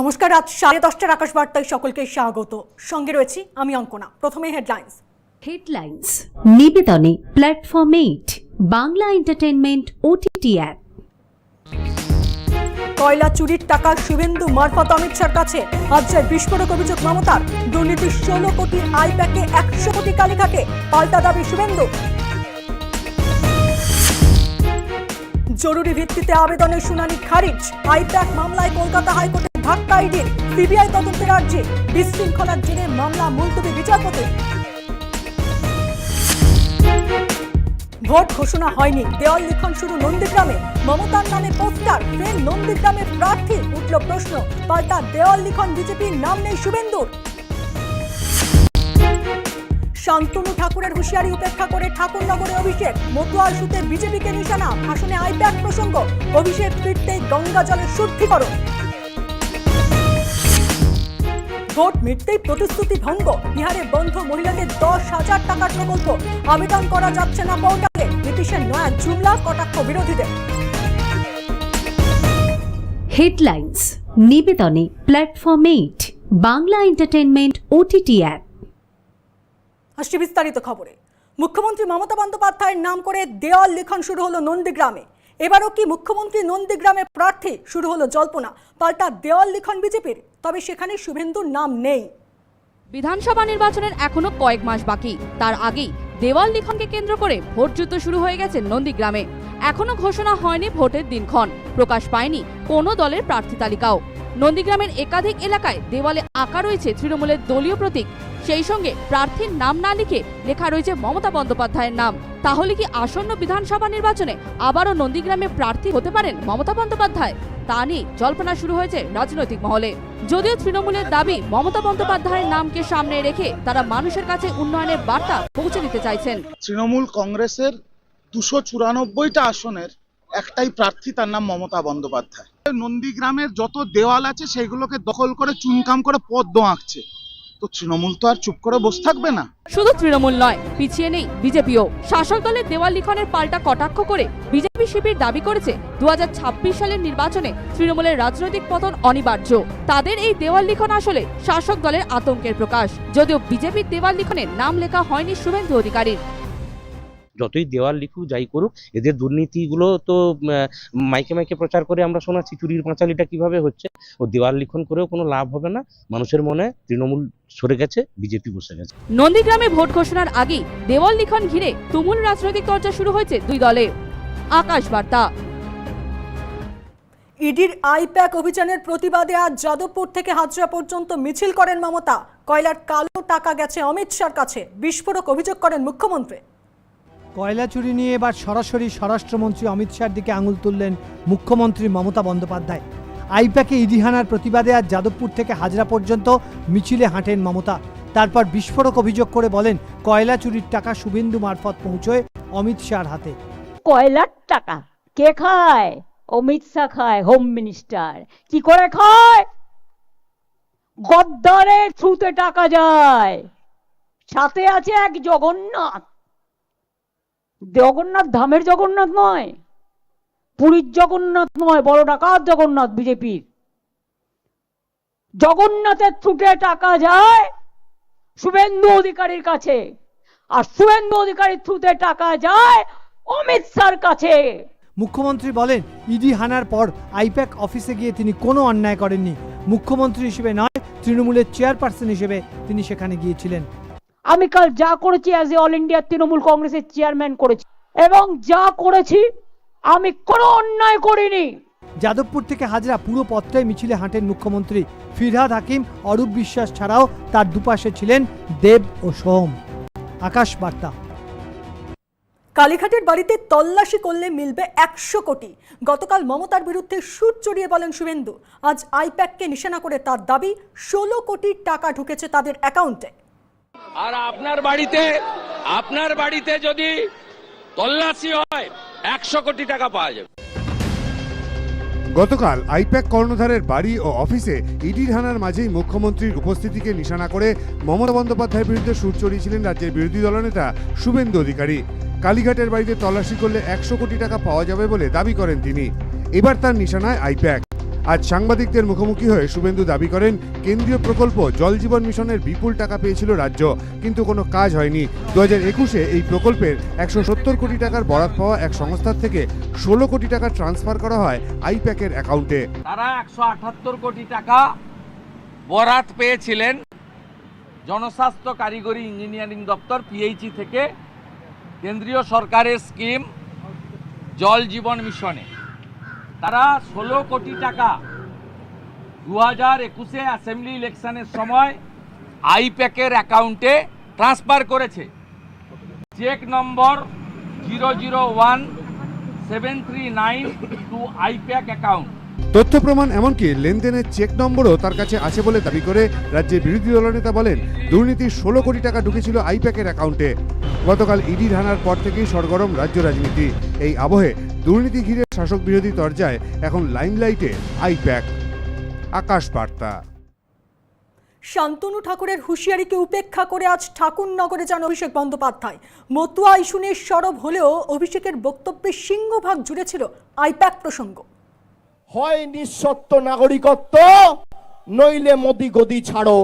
নমস্কার রাত সাড়ে দশটার আকাশ বার্তায় সকলকে স্বাগত। সঙ্গে রয়েছি আমি অঙ্কনা। প্রথমে headlines headlines নিবেদনে platform eight Bangla entertainment OTT app কয়লা চুরির টাকা শুভেন্দু মারফত অমিত শাহর কাছে। রাজ্যের বিস্ফোরক অভিযোগ মমতার। দুর্নীতির ষোলো কোটি আয় প্যাকে একশো কোটি কালীঘাটে। পাল্টা দাবি শুভেন্দু। জরুরি ভিত্তিতে আবেদনের শুনানি খারিজ। আইপ্যাক মামলায় কলকাতা হাইকোর্টে ধাক্কা ইডির সিবিআই তদন্তের আর্জি বিশৃঙ্খলার জেরে মামলা মুলতবি বিচারপতি। ভোট ঘোষণা হয়নি। দেওয়াল লিখন শুরু নন্দীগ্রামে। মমতার নামে পোস্টার, ফের নন্দীগ্রামে প্রার্থী, উঠল প্রশ্ন। পাল্টা দেওয়াল লিখন বিজেপির নাম নেই শুভেন্দুর। শান্তনু ঠাকুরের হুঁশিয়ারি উপেক্ষা করে ঠাকুরনগরে অভিষেক মতুয়া ইস্যুতে বিজেপিকে নিশানা ভাষণে আইপ্যাক প্রসঙ্গ, অভিষেক ফিরতেই গঙ্গা জলের শুদ্ধিকরণ। ভোট মিটতেই প্রতিশ্রুতি ভঙ্গ, বিহারে বন্ধ মহিলাদের দশ হাজার টাকার প্রকল্প, আবেদন করা যাচ্ছে না পোর্টালে নীতিশের নয়া জুমলা কটাক্ষ বিরোধীদের। Headlines নিবেদনে platform eight Bangla entertainment OTT app আসছে বিস্তারিত খবরে। মুখ্যমন্ত্রী মমতা বন্দ্যোপাধ্যায়ের নাম করে দেওয়াল লিখন শুরু হলো নন্দীগ্রামে। এবারও কি মুখ্যমন্ত্রী নন্দীগ্রামে প্রার্থী শুরু হলো জল্পনা? পাল্টা দেওয়াল লিখন বিজেপির? তবে সেখানে শুভেন্দুর নাম নেই। বিধানসভা নির্বাচনের এখনও কয়েক মাস বাকি। তার আগেই দেওয়াল লিখনকে কেন্দ্র করে ভোট যুদ্ধ শুরু হয়ে গেছে নন্দীগ্রামে। এখনও ঘোষণা হয়নি ভোটের দিনক্ষণ। প্রকাশ পায়নি কোনো দলের প্রার্থী তালিকাও। নন্দীগ্রামের একাধিক এলাকায় দেওয়ালে আঁকা রয়েছে তৃণমূলের দলীয় প্রতীক সেই সঙ্গে প্রার্থীর নাম না লিখে লেখা রয়েছে মমতা বন্দ্যোপাধ্যায়ের নাম। তাহলে কি আসন্ন বিধানসভা নির্বাচনে আবারও নন্দীগ্রামে প্রার্থী হতে পারেন মমতা বন্দ্যোপাধ্যায়? তা নিয়ে জল্পনা শুরু হয়েছে রাজনৈতিক মহলে। যদিও তৃণমূলের দাবি মমতা বন্দ্যোপাধ্যায়ের নামকে সামনে রেখে তারা মানুষের কাছে উন্নয়নের বার্তা পৌঁছে দিতে চাইছেন। তৃণমূল কংগ্রেসের দুশো চুরানব্বইটা আসনের একটাই প্রার্থী তার নাম মমতা বন্দ্যোপাধ্যায়। নন্দীগ্রামের যত দেওয়াল আছে সেগুলোকে দখল করে চুনকাম করে পদ্ম আঁকছে। তো তৃণমূল তো আর চুপ করে বসে থাকবে না। শুধু তৃণমূল নয়, পিছিয়ে নেই বিজেপিও। শাসক দলের দেওয়াল লিখনের পাল্টা কটাক্ষ করে বিজেপি শিবির দাবি করেছে দু হাজার ছাব্বিশ সালের নির্বাচনে তৃণমূলের রাজনৈতিক পতন অনিবার্য। তাদের এই দেওয়াল লিখন আসলে শাসক দলের আতঙ্কের প্রকাশ। যদিও বিজেপির দেওয়াল লিখনে নাম লেখা হয়নি শুভেন্দু অধিকারীর। যতই দেওয়াল লিখুক যাই করুক এদের দুর্নীতিগুলো তো মাইকে মাইকে প্রচার করে আমরা শোনাচ্ছি চুরির পাঁচালিটা কীভাবে হচ্ছে? ও দেওয়াল লিখন করেও কোনো লাভ হবে না। মানুষের মনে তৃণমূল সরে গেছে বিজেপি বসে গেছে। নন্দীগ্রামে ভোট ঘোষণার আগেই দেওয়াল লিখন ঘিরে তুমুল রাজনৈতিক চর্চা শুরু হয়েছে দুই দলে। আকাশ বার্তা। ইডির আইপ্যাক অভিযানের প্রতিবাদে আজ যাদবপুর থেকে হাজরা পর্যন্ত মিছিল করেন মমতা। কয়লার কালো টাকা গেছে অমিত শাহর কাছে বিস্ফোরক অভিযোগ করেন মুখ্যমন্ত্রী। কয়লা চুরি নিয়ে এবার সরাসরি স্বরাষ্ট্রমন্ত্রী অমিত শাহর দিকে আঙুল তুললেন মুখ্যমন্ত্রী মমতা বন্দ্যোপাধ্যায়। আইপ্যাকে ইডিহানার প্রতিবাদে আজ যাদবপুর থেকে হাজরা পর্যন্ত মিছিলে হাঁটেন মমতা। তারপর বিস্ফোরক অভিযোগ করে বলেন, কয়লা চুরির টাকা শুভেন্দু মারফত পৌঁছয় অমিত শাহর হাতে। কয়লার টাকা? কে খায়? অমিত শাহ খায় হোম মিনিস্টার কি করে খায়? গদ্দারের থ্রুতে টাকা যায়। সাথে আছে এক জগন্নাথ। জগন্নাথ ধামের জগন্নাথ নয়, পুরীর জগন্নাথ নয়, বড় ডাকাত জগন্নাথ বিজেপির। জগন্নাথের থ্রুতে টাকা যায় শুভেন্দু অধিকারীর কাছে, আর শুভেন্দু অধিকারীর থ্রুতে টাকা যায় অমিত শাহর কাছে। মুখ্যমন্ত্রী বলেন, ইডি হানার পর আইপ্যাক অফিসে গিয়ে তিনি কোনো অন্যায় করেননি। মুখ্যমন্ত্রী হিসেবে নয়, তৃণমূলের চেয়ারপারসন হিসেবে তিনি সেখানে গিয়েছিলেন। আমি কাল যা করেছি as a all India Trinamool কংগ্রেসের চেয়ারম্যান করেছি। এবং যা করেছি আমি কোনো অন্যায় করিনি। যাদবপুর থেকে হাজরা পুরো পথটাই মিছিলে হাঁটেন মুখ্যমন্ত্রী। ফিরহাদ হাকিম অরূপ বিশ্বাস ছাড়াও তার দুপাশে ছিলেন দেব ও সোম। আকাশ বার্তা। কালীঘাটের বাড়িতে তল্লাশি করলে মিলবে একশো কোটি। গতকাল মমতার বিরুদ্ধে সুর চড়িয়ে বলেন শুভেন্দু। আজ আইপ্যাককে নিশানা করে তার দাবি ষোলো কোটি টাকা ঢুকেছে তাদের অ্যাকাউন্টে। আর আপনার বাড়িতে আপনার বাড়িতে যদি তল্লাশি হয়, একশো কোটি টাকা পাওয়া যাবে। গতকাল আইপ্যাক কর্ণধারের বাড়ি ও অফিসে ইডির হানার মাঝেই মুখ্যমন্ত্রীর উপস্থিতিকে নিশানা করে মমতা বন্দ্যোপাধ্যায়ের বিরুদ্ধে সুর চড়িয়েছিলেন রাজ্যের বিরোধী দলনেতা শুভেন্দু অধিকারী। কালীঘাটের বাড়িতে তল্লাশি করলে একশো কোটি টাকা পাওয়া যাবে বলে দাবি করেন তিনি। এবার তার নিশানায় আইপ্যাক। আজ সাংবাদিকদের মুখোমুখি হয়ে শুভেন্দু দাবি করেন, কেন্দ্রীয় প্রকল্প জল জীবন মিশনের বিপুল টাকা পেয়েছিল রাজ্য, কিন্তু কোনো কাজ হয়নি। দু হাজার একুশে এই প্রকল্পের একশো সত্তর কোটি টাকার বরাদ পাওয়া এক সংস্থার থেকে ষোলো কোটি টাকা ট্রান্সফার করা হয় আইপ্যাকের অ্যাকাউন্টে। তারা একশো আটাত্তর কোটি টাকা বরাত পেয়েছিলেন জনস্বাস্থ্য কারিগরি ইঞ্জিনিয়ারিং দপ্তর, পিএইচই থেকে কেন্দ্রীয় সরকারের স্কিম জল জীবন মিশনে। তারা ষোলো কোটি টাকা দু হাজার একুশে অ্যাসেম্বলি ইলেকশনের সময় আইপ্যাকের অ্যাকাউন্টে ট্রান্সফার করেছে। Cheque number zero zero one seven three nine two IPAC account. তথ্য প্রমাণ এমনকি লেনদেনের চেক নম্বরও তার কাছে আছে বলে দাবি করে রাজ্যের বিরোধী দলনেতা বলেন দুর্নীতির ষোলো কোটি টাকা ঢুকেছিল আইপ্যাকের অ্যাকাউন্টে। গতকাল ইডি হানার পর থেকেই সরগরম রাজ্য রাজনীতি। এই আবহে দুর্নীতি ঘিরে শাসক বিরোধী তরজায় এখন লাইমলাইটে আইপ্যাক। আকাশ বার্তা। শান্তনু ঠাকুরের হুঁশিয়ারিকে উপেক্ষা করে আজ ঠাকুরনগরে যান অভিষেক বন্দ্যোপাধ্যায়। মতুয়া ইস্যু নিয়ে সরব হলেও অভিষেকের বক্তব্যের সিংহভাগ জুড়ে ছিল আইপ্যাক প্রসঙ্গ। হয় নিঃসত্ব নাগরিকত্ব নইলে মোদি গদি ছাড়ো।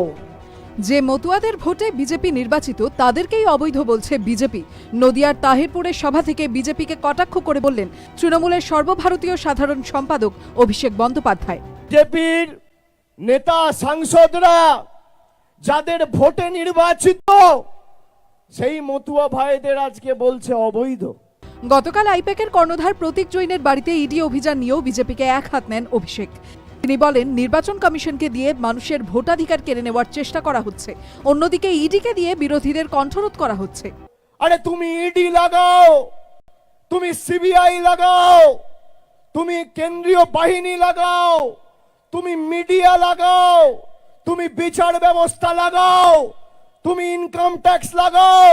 যে মতুয়াদের ভোটে বিজেপি নির্বাচিত তাদেরকেই অবৈধ বলছে বিজেপি। নদিয়ার তাহিরপুরের সভা থেকে বিজেপিকে কটাক্ষ করে বললেন তৃণমূলের সর্বভারতীয় সাধারণ সম্পাদক অভিষেক বন্দ্যোপাধ্যায়। বিজেপির নেতা সাংসদরা যাদের ভোটে নির্বাচিত সেই মতুয়া ভাইদের আজকে বলছে অবৈধ। গতকাল আইপ্যাকের কর্ণধার প্রতীক জৈনের বাড়িতে ইডি অভিযান নিয়েও বিজেপিকে এক হাত নেন অভিষেক। তিনি বলেন, নির্বাচন কমিশনকে দিয়ে মানুষের ভোটাধিকার কেড়ে নেওয়ার চেষ্টা করা হচ্ছে। অন্যদিকে ইডিকে দিয়ে বিরোধীদের কণ্ঠরোধ করা হচ্ছে। আরে তুমি ইডি লাগাও! তুমি সিবিআই লাগাও! তুমি কেন্দ্রীয় বাহিনী লাগাও! তুমি মিডিয়া লাগাও! তুমি বিচার ব্যবস্থা লাগাও! তুমি ইনকাম ট্যাক্স লাগাও!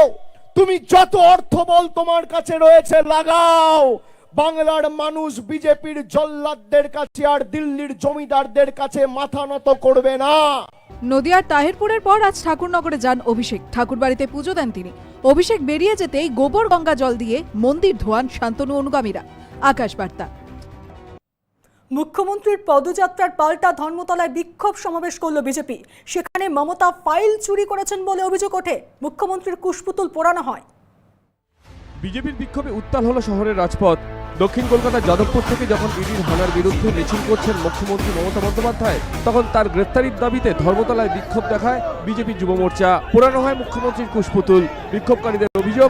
তুমি যত অর্থবল তোমার কাছে রয়েছে, লাগাও! বাংলার মানুষ বিজেপির জল্লাদদের কাছে আর দিল্লির জমিদারদের কাছে মাথা নত করবে না। নদিয়ার তাহিরপুরের পর আজ ঠাকুরনগরে যান অভিষেক। ঠাকুরবাড়িতে পুজো দেন তিনি। অভিষেক বেরিয়ে যেতেই গোবর গঙ্গা জল দিয়ে মন্দির ধোয়ান শান্তনু অনুগামীরা। আকাশ বার্তা মুখ্যমন্ত্রীর পদযাত্রার পাল্টা ধর্মতলায় বিক্ষোভ সমাবেশ করল বিজেপি। সেখানে মমতা ফাইল চুরি করেছেন বলে অভিযোগ ওঠে। মুখ্যমন্ত্রীর কুশপুতুল পোড়ানো হয়। বিজেপির বিক্ষোভে উত্তাল হলো শহরের রাজপথ। দক্ষিণ কলকাতার যাদবপুর থেকে যখন ইডির হানার বিরুদ্ধে মিছিল করছেন মুখ্যমন্ত্রী মমতা বন্দ্যোপাধ্যায়, তখন তার গ্রেফতারির দাবিতে ধর্মতলায় বিক্ষোভ দেখায় বিজেপি যুব মোর্চা পোড়ানো হয় মুখ্যমন্ত্রীর কুশপুতুল। বিক্ষোভকারীদের অভিযোগ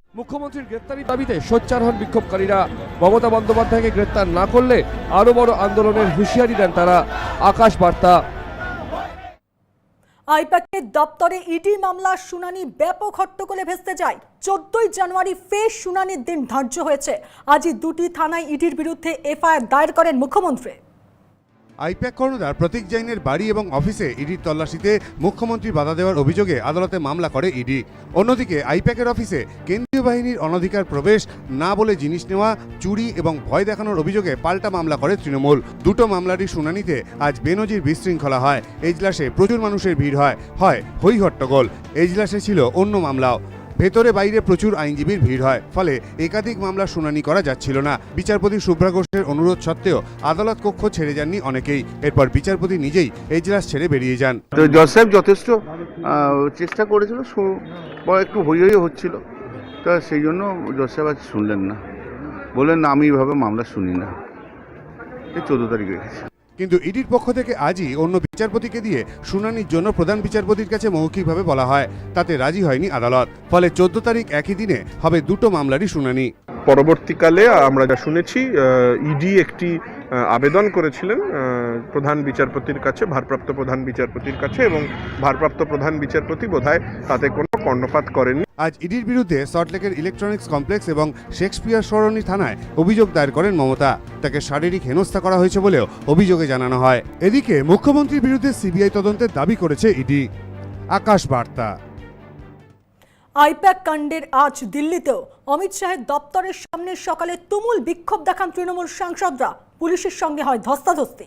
মুখ্যমন্ত্রীর গ্রেফতারির দাবিতে সোচ্চার হন বিক্ষোভকারীরা। মমতা বন্দ্যোপাধ্যায়কে গ্রেফতার না করলে আরও বড় আন্দোলনের হুঁশিয়ারি দেন তারা। আকাশ বার্তা। আইপ্যাকের দপ্তরে ইডি মামলার শুনানি ব্যাপক হট্টগোলে ভেস্তে যায়। চোদ্দই জানুয়ারি ফের শুনানির দিন ধার্য হয়েছে। আজই দুটি থানায় ইডির বিরুদ্ধে এফআইআর দায়ের করেন মুখ্যমন্ত্রী। আইপ্যাক কর্ণধার প্রতীক জৈনের বাড়ি এবং অফিসে ইডির তল্লাশিতে মুখ্যমন্ত্রী বাধা দেওয়ার অভিযোগে আদালতে মামলা করে ইডি। অন্যদিকে, আইপ্যাকের অফিসে কেন্দ্রীয় বাহিনীর অনধিকার প্রবেশ না বলে জিনিস নেওয়া, চুরি এবং ভয় দেখানোর অভিযোগে পাল্টা মামলা করে তৃণমূল। দুটো মামলারই শুনানিতে আজ বেনজির বিশৃঙ্খলা হয়। এজলাসে প্রচুর মানুষের ভিড় হয়। হয় হৈ হট্টগোল এজলাসে ছিল অন্য মামলাও। ভেতরে বাইরে প্রচুর আইনজীবীর ভিড় হয়। ফলে একাধিক মামলা শুনানি করা যাচ্ছিল না। বিচারপতি শুভ্রা ঘোষের অনুরোধ সত্ত্বেও আদালত কক্ষ ছেড়ে যাননি অনেকেই। এরপর বিচারপতি নিজেই এজলাস ছেড়ে বেরিয়ে যান। জজ যথেষ্ট চেষ্টা করেছিল একটু হই হই হচ্ছিল। তা সেই জন্য জজ সাহেব আজ শুনলেন না। বললেন আমি এইভাবে মামলা শুনি না। এই চোদ্দ তারিখ রেখেছি কিন্তু ইডির পক্ষ থেকে আজই অন্য বিচারপতিকে দিয়ে শুনানির জন্য প্রধান বিচারপতির কাছে মৌখিকভাবে বলা হয়। তাতে রাজি হয়নি আদালত। ফলে চোদ্দ তারিখ একই দিনে হবে দুটো মামলারই শুনানি। পরবর্তীকালে আমরা যা শুনেছি ইডি একটি আবেদন করেছিলেন প্রধান বিচারপতির কাছে, ভারপ্রাপ্ত প্রধান বিচারপতির কাছে এবং ভারপ্রাপ্ত প্রধান বিচারপতি বোধহয় তাতে কোনো কর্ণপাত করেননি। আজ ইডির বিরুদ্ধে সল্টলেকের ইলেকট্রনিক্স কমপ্লেক্স এবং শেক্সপিয়ার সরণি থানায় অভিযোগ দায়ের করেন মমতা। তাকে শারীরিক হেনস্থা করা হয়েছে বলেও অভিযোগে জানানো হয়। এদিকে মুখ্যমন্ত্রীর বিরুদ্ধে সিবিআই তদন্তের দাবি করেছে ইডি। আকাশ বার্তা। আইপ্যাক কাণ্ডের আজ দিল্লিতেও অমিত শাহের দপ্তরের সামনে সকালে তুমুল বিক্ষোভ দেখান তৃণমূল সাংসদরা। পুলিশের সঙ্গে হয় ধস্তাধস্তি।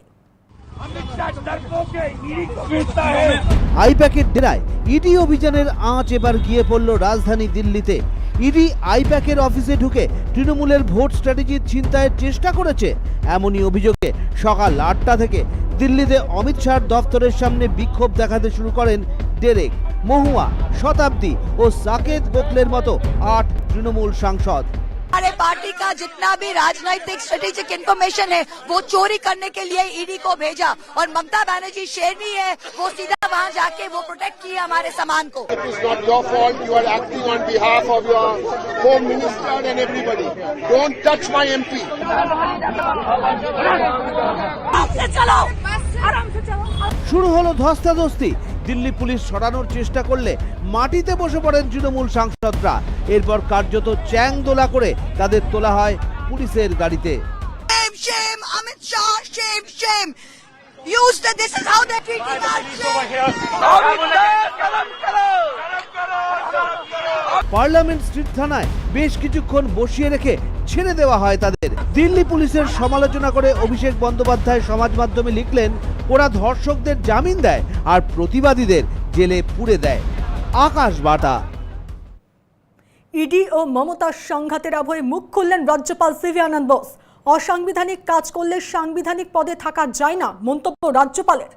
আইপ্যাকের ডেরায় ইডি অভিযানের আঁচ এবার গিয়ে পড়ল রাজধানী দিল্লিতে। ইডি আইপ্যাকের অফিসে ঢুকে তৃণমূলের ভোট স্ট্র্যাটেজির ছিনতাইয়ের চেষ্টা করেছে। এমনই অভিযোগে সকাল আটটা থেকে দিল্লিতে অমিত শাহর দফতরের সামনে বিক্ষোভ দেখাতে শুরু করেন ডেরেক, মহুয়া, শতাব্দী ও সাকেত গোখলের মতো আট তৃণমূল সাংসদ। हमारे पार्टी का जितना भी राजनीतिक स्ट्रेटेजिक इन्फॉर्मेशन है वो चोरी करने के लिए ईडी को भेजा। और ममता बनर्जी शेरनी है वो सीधा वहाँ जाके वो प्रोटेक्ट किया हमारे सामान को। टच माई एम पी चलो। শুরু হলো ধস্তাধস্তি। দিল্লি পুলিশ সরানোর চেষ্টা করলে মাটিতে বসে পড়েন তৃণমূল সাংসদরা। এরপর কার্যত চ্যাং দোলা করে তাদের তোলা হয় পুলিশের গাড়িতে. Use this is how they're treating Parliament Street থানায় বেশ কিছুক্ষণ বসিয়ে রেখে ছেড়ে দেওয়া হয় তাদের। দিল্লি পুলিশের সমালোচনা করে অভিষেক বন্দ্যোপাধ্যায় সমাজ মাধ্যমে লিখলেন ওরা ধর্ষকদের জামিন দেয় আর প্রতিবাদীদের জেলে পুড়ে দেয়। আকাশ বাটা ইডি ও মমতার সংঘাতের আভয়ে মুখ খুললেন রাজ্যপাল সিভি আনন্দ বোস। অসাংবিধানিক কাজ করলে সাংবিধানিক পদে থাকা যায় না, মন্তব্য রাজ্যপালের।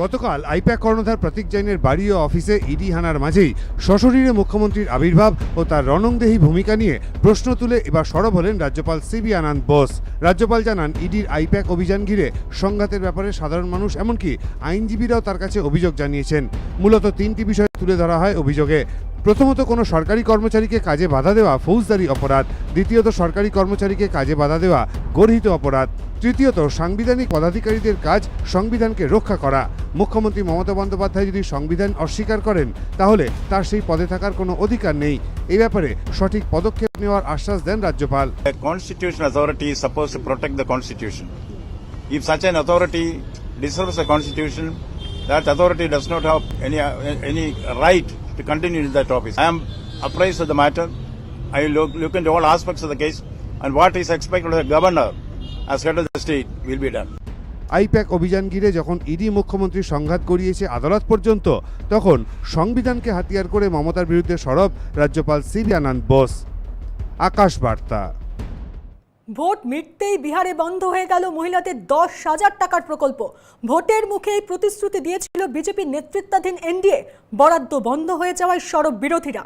গতকাল আইপ্যাক কর্ণধার প্রতীক জৈনের বাড়ি ও অফিসে ইডি হানার মাঝেই সশরীরে মুখ্যমন্ত্রীর আবির্ভাব ও তার রণংদেহী ভূমিকা নিয়ে প্রশ্ন তুলে এবার সরব হলেন রাজ্যপাল সিবি আনন্দ বোস। রাজ্যপাল জানান, ইডির আইপ্যাক অভিযান ঘিরে সংঘাতের ব্যাপারে সাধারণ মানুষ, এমনকি আইনজীবীরাও তার কাছে অভিযোগ জানিয়েছেন। মূলত তিনটি বিষয় তুলে ধরা হয় অভিযোগে। প্রথমত কোনো সরকারি কর্মচারীকে কাজে বাধা দেওয়া ফৌজদারি অপরাধ। দ্বিতীয়ত সরকারি কর্মচারীকে কাজে বাধা দেওয়া গর্হিত অপরাধ। তৃতীয়ত সাংবিধানিক পদাধিকারীদের কাজ সংবিধানকে রক্ষা করা। মুখ্যমন্ত্রী মমতা বন্দ্যোপাধ্যায় যদি সংবিধান অস্বীকার করেন তাহলে তার সেই পদে থাকার কোনো অধিকার নেই। এই ব্যাপারে সঠিক পদক্ষেপ নেওয়ার আশ্বাস দেন রাজ্যপাল। The constitution. If such an authority disturbs the constitution, that authority does not have any any right to continue in that office. I am apprised of the matter. I will look, look into all aspects of the case and what is expected of the governor as head of the state will be done. IPAC অভিযান ঘিরে যখন ED মুখ্যমন্ত্রীর সংঘাত গড়িয়েছে আদালত পর্যন্ত তখন সংবিধানকে হাতিয়ার করে মমতার বিরুদ্ধে সরব রাজ্যপাল সিবি আনন্দ বোস আকাশ বার্তা ভোট মিটতেই বিহারে বন্ধ হয়ে গেল মহিলাদের দশ হাজার টাকার প্রকল্প। ভোটের মুখে এই প্রতিশ্রুতি দিয়েছিল বিজেপির নেতৃত্বাধীন এনডিএ। বরাদ্দ বন্ধ হয়ে যাওয়ায় সরব বিরোধীরা।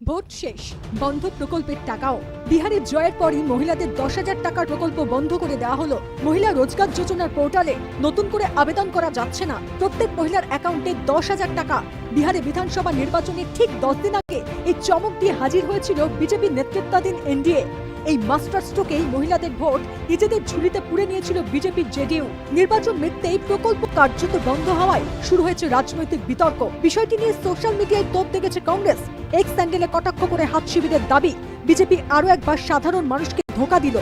ভোট শেষ, বন্ধ প্রকল্পের টাকাও। বিহারে জয়ের পরই মহিলাদের দশ হাজার টাকার প্রকল্প বন্ধ করে দেওয়া হলো। মহিলা রোজগার যোজনার পোর্টালে নতুন করে আবেদন করা যাচ্ছে না। প্রত্যেক মহিলার অ্যাকাউন্টে দশ হাজার টাকা। বিহারে বিধানসভা নির্বাচনের ঠিক দশ দিন আগে এই চমক দিয়ে হাজির হয়েছিল বিজেপির নেতৃত্বাধীন এনডিএ। এই মাস্টার স্ট্রোকেই মহিলাদের ভোট নিজেদের ঝুলিতে পুড়ে নিয়েছিল বিজেপির জেডিইউ। নির্বাচন মিটতেই প্রকল্প কার্যত বন্ধ হওয়ায় শুরু হয়েছে রাজনৈতিক বিতর্ক। বিষয়টি নিয়ে সোশ্যাল মিডিয়ায় তোপ দেখেছে কংগ্রেস। এক্স স্যান্ডেলে কটাক্ষ করে হাত শিবিরের দাবি, বিজেপি আরও একবার সাধারণ মানুষকে ধোকা দিল।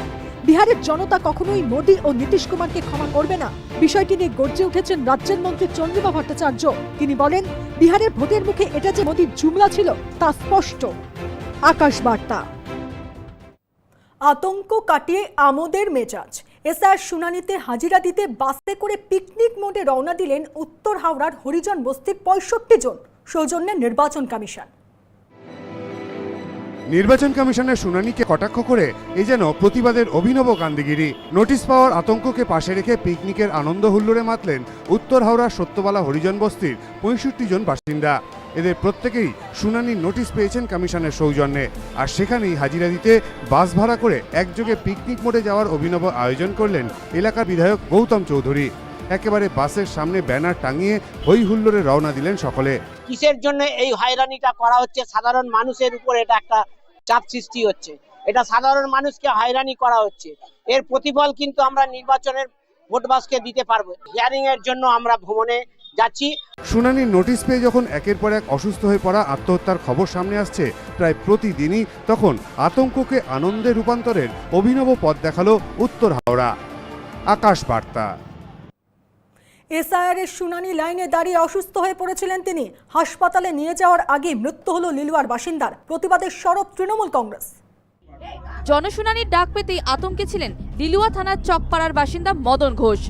বিহারের জনতা কখনোই মোদী ও নীতিশ কুমারকে ক্ষমা করবে না। বিষয়টি নিয়ে গর্জে উঠেছেন রাজ্যের মন্ত্রী চন্দ্রিমা ভট্টাচার্য। তিনি বলেন, বিহারের ভোটের মুখে এটা যে মোদীর জুমলা ছিল, তা স্পষ্ট। আকাশ বার্তা আতঙ্ক কাটিয়ে আমোদের মেজাজ। এসআর শুনানিতে হাজিরা দিতে বাসে করে পিকনিক মোডে রওনা দিলেন উত্তর হাওড়ার হরিজন বস্তির পঁয়ষট্টি জন সৌজন্যে নির্বাচন কমিশন। নির্বাচন কমিশনের শুনানিকে কটাক্ষ করে এ যেন প্রতিবাদের অভিনব কান্দিগিরি নোটিশ পাওয়ার আতঙ্ককে পাশে রেখে পিকনিকের আনন্দ হুল্লোড়ে মাতলেন উত্তর হাওড়ার সত্যবালা হরিজন বস্তির পঁয়ষট্টি জন বাসিন্দা। এদের প্রত্যেকেই শুনানির নোটিশ পেয়েছেন কমিশনের সৌজন্যে। আর সেখানেই হাজিরা দিতে বাস ভাড়া করে একযোগে পিকনিক মোড়ে যাওয়ার অভিনব আয়োজন করলেন এলাকার বিধায়ক গৌতম চৌধুরী। একেবারে বাসের সামনে ব্যানার টাঙিয়ে হই হুল্লোড়ে রওনা দিলেন সকলে। কিসের জন্য এই হয়রানিটা করা হচ্ছে? সাধারণ মানুষের উপর এটা একটা চাপ সৃষ্টি হচ্ছে। এটা সাধারণ মানুষকে হয়রানি করা হচ্ছে। এর প্রতিফল কিন্তু আমরা নির্বাচনের ভোটবাসকে দিতে পারব। হিয়ারিং এর জন্য আমরা ভ্রমণে যাচ্ছি। শুনানির নোটিশ পেয়ে যখন একের পর এক অসুস্থ হয়ে পড়া আত্মহত্যার খবর সামনে আসছে প্রায় প্রতিদিনই তখন আতঙ্ককে আনন্দে রূপান্তরের অভিনব পথ দেখাল উত্তর হাওড়া। আকাশ বার্তা। এসআইআর এর শুনানি লাইনে দাঁড়িয়ে অসুস্থ হয়ে পড়েছিলেন তিনি। হাসপাতালে নিয়ে যাওয়ার আগে মৃত্যু হলো লিলুয়ার বাসিন্দার। প্রতিবাদের সরব তৃণমূল কংগ্রেস। জনশুনানির ডাক পেতেই আতঙ্কে ছিলেন লিলুয়া থানার চকপাড়ার বাসিন্দা মদন ঘোষ।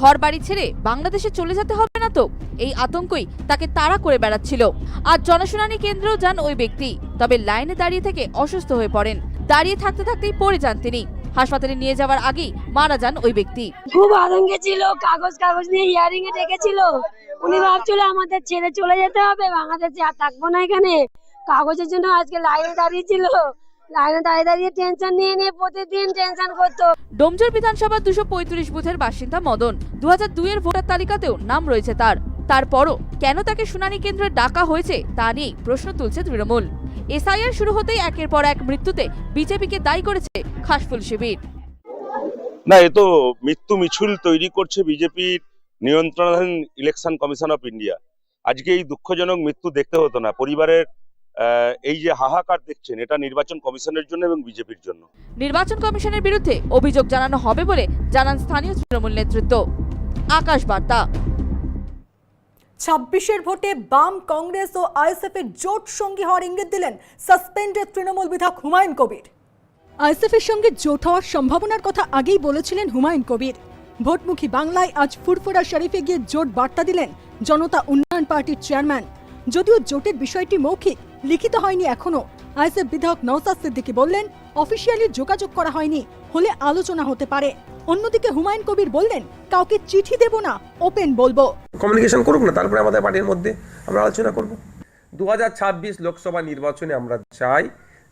ঘর বাড়ি ছেড়ে বাংলাদেশে চলে যেতে হবে না তো? এই আতঙ্কই তাকে তাড়া করে বেড়াচ্ছিল। আর জনশুনানি কেন্দ্রেও যান ওই ব্যক্তি। তবে লাইনে দাঁড়িয়ে থেকে অসুস্থ হয়ে পড়েন। দাঁড়িয়ে থাকতে থাকতেই পড়ে যান তিনি। হাসপাতালে নিয়ে যাওয়ার আগেই মারা যান ওই ব্যক্তি। খুব আতঙ্কে ছিল, কাগজ কাগজ নিয়ে হিয়ারিং এ ডেকেছিল। উনি ভাবছিল, আমাদের ছেড়ে চলে যেতে হবে, বাংলাদেশে আর থাকব না এখানে। কাগজের জন্য আজকে লাইনে দাঁড়িয়ে ছিল। লাইনে দাঁড়িয়ে দাঁড়িয়ে টেনশন নিয়ে নিয়ে প্রতিদিন টেনশন করতো। ডোমজুর বিধানসভা দুশো পঁয়ত্রিশ বুথের বাসিন্দা মদন। দু হাজার দুইয়ের ভোটার তালিকাতেও নাম রয়েছে তার। তারপরও কেন তাকে শুনানি কেন্দ্রে ডাকা হয়েছে তা নিয়েই প্রশ্ন তুলছে তৃণমূল। এসআইআর শুরু হতেই একের পর এক মৃত্যুতে বিজেপিকে দায়ী করেছে খাসফুল শিবির। না এ তো মৃত্যু মিছিল তৈরি করছে বিজেপির নিয়ন্ত্রণাধীন ইলেকশন কমিশন অফ ইন্ডিয়া। আজকে এই দুঃখজনক মৃত্যু দেখতে হতো না। পরিবারের এই যে হাহাকার দেখছেন এটা নির্বাচন কমিশনের জন্য এবং বিজেপির জন্য। নির্বাচন কমিশনের বিরুদ্ধে অভিযোগ জানানো হবে বলে জানান স্থানীয় তৃণমূল নেতৃত্ব। আকাশ বার্তা। ছাব্বিশের ভোটে বাম কংগ্রেস ও আইএসএফ এর জোট সঙ্গী হওয়ার ইঙ্গিত দিলেন সাসপেন্ডেড তৃণমূল বিধায়ক হুমায়ুন কবির। আইএসএফ এর সঙ্গে জোট হওয়ার সম্ভাবনার কথা আগেই বলেছিলেন হুমায়ুন কবির। ভোটমুখী বাংলায় আজ ফুরফুরা শরীফে গিয়ে জোট বার্তা দিলেন জনতা উন্নয়ন পার্টির চেয়ারম্যান। যদিও জোটের বিষয়টি মৌখিক লিখিত হয়নি এখনও। আইএসএফ বিধায়ক নওসাদ সিদ্দিকি বললেন অফিসিয়ালি যোগাযোগ করা হয়নি হলে আলোচনা হতে পারে। অন্যদিকে হুমায়ুন কবির বললেন কাউকে চিঠি দেব না ওপেন বলব। কমিউনিকেশন করুক না তারপরে আমাদের পার্টির মধ্যে আমরা আলোচনা করব। দু হাজার ছাব্বিশ লোকসভা নির্বাচনে আমরা চাই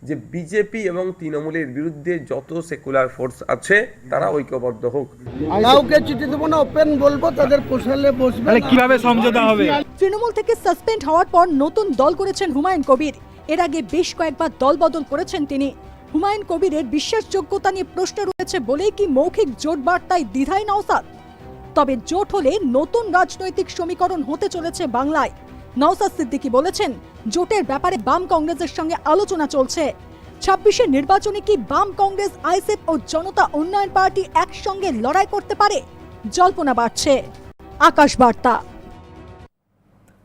যে বিজেপি এবং তৃণমূলের বিরুদ্ধে যত সেকুলার ফোর্স আছে তারা ঐক্যবদ্ধ হোক। কাউকে চিঠি দেবো না ওপেন বলব তাদের পোষালে বসবে কীভাবে সমঝোতা হবে? তৃণমূল থেকে সাসপেন্ড হওয়ার পর নতুন দল করেছেন হুমায়ুন কবির। এর আগে বেশ কয়েকবার দল বদল করেছেন তিনি। হুমায়ুন কবিরের বিশ্বাসযোগ্যতা নিয়ে প্রশ্ন রয়েছে বলেই কি মৌখিক জোট বার্তায় দ্বিধায় নওসাদ? তবে জোট হলে নতুন রাজনৈতিক সমীকরণ হতে চলেছে বাংলায়। নওসাদ সিদ্দিকী বলেছেন, জোটের ব্যাপারে বাম কংগ্রেসের সঙ্গে আলোচনা চলছে। ছাব্বিশের নির্বাচনে কি বাম কংগ্রেস আইসেফ ও জনতা উন্নয়ন পার্টি একসঙ্গে লড়াই করতে পারে? জল্পনা বাড়ছে। আকাশ বার্তা।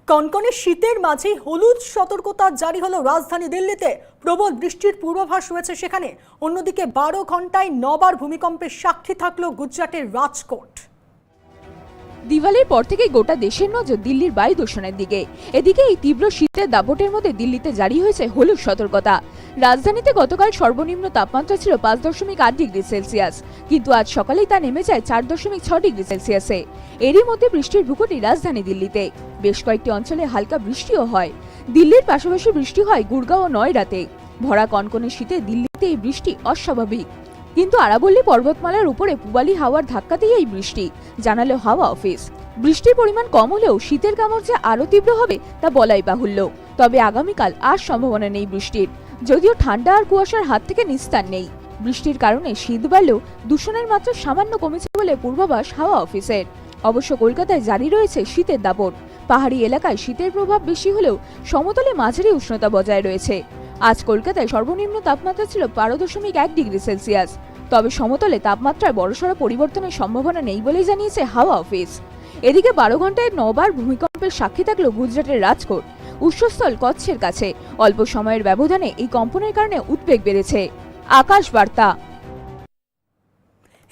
কনকনে শীতের মাঝেই হলুদ সতর্কতা জারি হলো রাজধানী দিল্লিতে। প্রবল বৃষ্টির পূর্বাভাস রয়েছে সেখানে। অন্যদিকে বারো ঘন্টায় নবার ভূমিকম্পের সাক্ষী থাকল গুজরাটের রাজকোট। দিওয়ালির পর থেকেই গোটা দেশের নজর দিল্লির বায়ু দূষণের দিকে। এদিকে এই তীব্র শীতের দাপটের মধ্যে দিল্লিতে জারি হয়েছে হলুদ সতর্কতা। রাজধানীতে গতকাল সর্বনিম্ন তাপমাত্রা ছিল পাঁচ দশমিক আট ডিগ্রি সেলসিয়াস, কিন্তু আজ সকালেই তা নেমে যায় চার দশমিক ছ ডিগ্রি সেলসিয়াসে। এরই মধ্যে বৃষ্টির ভূকটি রাজধানী দিল্লিতে। বেশ কয়েকটি অঞ্চলে হালকা বৃষ্টিও হয়। দিল্লির পাশাপাশি বৃষ্টি হয় গুড়গাঁও ও নয়ডাতে ভরা কনকনে শীতে দিল্লিতে এই বৃষ্টি অস্বাভাবিক। কিন্তু আরাবল্লী পর্বতমালার উপরে পূবালি হাওয়ার ধাক্কাতেই এই বৃষ্টি। জানালো হাওয়া অফিস। বৃষ্টির পরিমাণ কম হলেও শীতের কামড় যে আরও তীব্র হবে, তা বলাই বাহুল্য। তবে আগামীকাল আর সম্ভাবনা নেই বৃষ্টির। যদিও ঠান্ডা আর কুয়াশার হাত থেকে নিস্তার নেই। বৃষ্টির কারণে শীত বাড়লেও দূষণের মাত্রা সামান্য কমেছে বলে পূর্বাভাস হাওয়া অফিসের। অবশ্য কলকাতায় জারি রয়েছে শীতের দাপট। পাহাড়ি এলাকায় শীতের প্রভাব বেশি হলেও সমতলে মাঝারি উষ্ণতা বজায় রয়েছে। আজ কলকাতায় সর্বনিম্ন তাপমাত্রা ছিল বারো দশমিক এক ডিগ্রি সেলসিয়াস। তবে সমতলে তাপমাত্রায় বড়সড় পরিবর্তনের সম্ভাবনা নেই বলেই জানিয়েছে হাওয়া অফিস। এদিকে বারো ঘন্টায় নবার ভূমিকম্পের সাক্ষী থাকল গুজরাটের রাজকোট। উৎসস্থল কচ্ছের কাছে। অল্প সময়ের ব্যবধানে এই কম্পনের কারণে উদ্বেগ বেড়েছে। আকাশ বার্তা।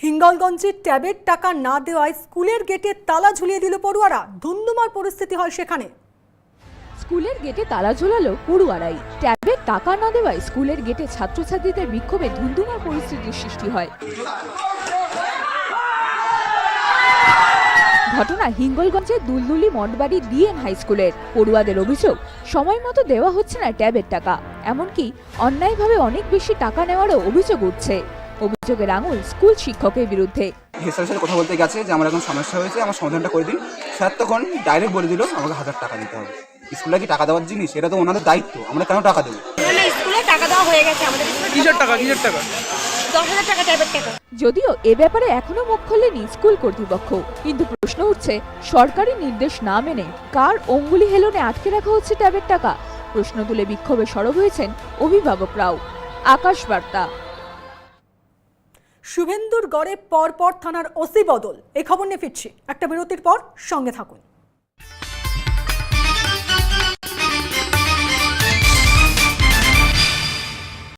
হিঙ্গলগঞ্জে ট্যাবের টাকা না দেওয়ায় স্কুলের গেটে তালা ঝুলিয়ে দিল পড়ুয়ারা। ধুন্ধুমার পরিস্থিতি হয় সেখানে। স্কুলের গেটে তালা ঝোলালো পড়ুয়ারাই। ট্যাবের টাকা না দেওয়ায় স্কুলের গেটে ছাত্রছাত্রীদের বিক্ষোভে ধুন্ধুমার পরিস্থিতির সৃষ্টি হয়। ঘটনা হিঙ্গলগঞ্জের দুলদুলি মঠবাড়ি ডিএন হাই স্কুলের। পড়ুয়াদের অভিযোগ, সময় মতো দেওয়া হচ্ছে না ট্যাবের টাকা। এমনকি অন্যায়ভাবে অনেক বেশি টাকা নেওয়ারও অভিযোগ উঠছে। অভিযোগের আঙুল স্কুল শিক্ষকের বিরুদ্ধে। হেড কথা বলতে গেছে যে, আমার এখন সমস্যা হয়েছে, আমার সমাধানটা করে দিন। স্যার তখন ডাইরেক্ট বলে দিল, আমাকে হাজার টাকা দিতে হবে। স্কুলে কি টাকা দেওয়ার জিনিস? এটা তো ওনাদের দায়িত্ব। আমরা কেন টাকা দেবো? স্কুলে টাকা দেওয়া হয়ে গেছে আমাদের কিসের টাকা? কিসের টাকা? দশ হাজার টাকা ট্যাবের টাকা। যদিও এ ব্যাপারে এখনও মুখ খোলেনি স্কুল কর্তৃপক্ষ। কিন্তু প্রশ্ন উঠছে সরকারি নির্দেশ না মেনে কার অঙ্গুলি হেলনে আটকে রাখা হচ্ছে ট্যাবের টাকা? প্রশ্ন তুলে বিক্ষোভে সরব হয়েছেন অভিভাবকরাও আকাশ বার্তা। শুভেন্দুর গড়ে পরপর থানার ওসি বদল। এই খবর নিয়ে ফিরছি। একটা বিরতির পর সঙ্গে থাকুন।